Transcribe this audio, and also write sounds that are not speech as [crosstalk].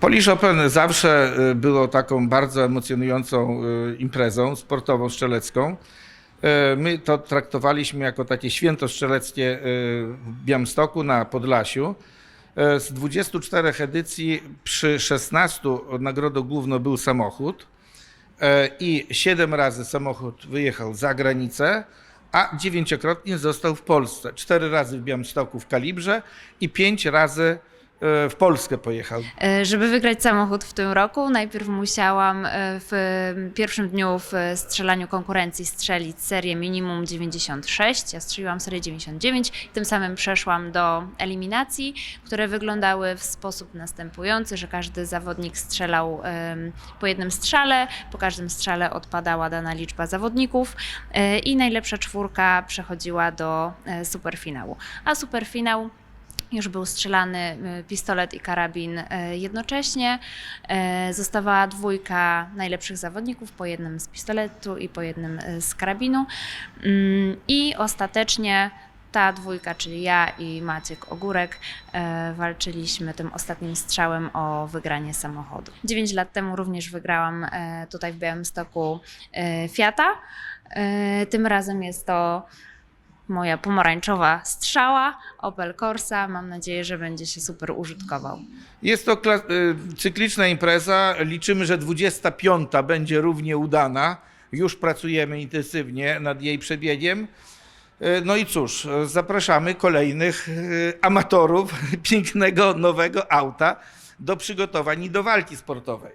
Polish Open zawsze y, było taką bardzo emocjonującą y, imprezą sportową, strzelecką. Y, My to traktowaliśmy jako takie święto strzeleckie w Białymstoku na Podlasiu. Z 24 edycji przy 16 nagrodą główną był samochód i 7 razy samochód wyjechał za granicę, a dziewięciokrotnie został w Polsce. Cztery razy w Białymstoku w kalibrze i pięć razy w Polskę pojechał. E, Żeby wygrać samochód w tym roku, najpierw musiałam e, w pierwszym dniu w strzelaniu konkurencji strzelić serię minimum 96. Ja strzeliłam serię 99, tym samym przeszłam do eliminacji, które wyglądały w sposób następujący, że każdy zawodnik strzelał po jednym strzale, po każdym strzale odpadała dana liczba zawodników e, i najlepsza czwórka przechodziła do e, superfinału. A superfinał już był strzelany y, pistolet i karabin y, jednocześnie. Y, Zostawała dwójka najlepszych zawodników po jednym z pistoletu i po jednym z karabinu. Mm, I ostatecznie ta dwójka, czyli ja i Maciek Ogórek, walczyliśmy tym ostatnim strzałem o wygranie samochodu. 9 lat temu również wygrałam tutaj w Białymstoku Fiata. Tym razem jest to moja pomarańczowa strzała Opel Corsa. Mam nadzieję, że będzie się super użytkował. Jest to y, cykliczna impreza. Liczymy, że 25 będzie równie udana. Już pracujemy intensywnie nad jej przebiegiem. Y, No i cóż, zapraszamy kolejnych y, amatorów [laughs] pięknego nowego auta do przygotowań i do walki sportowej.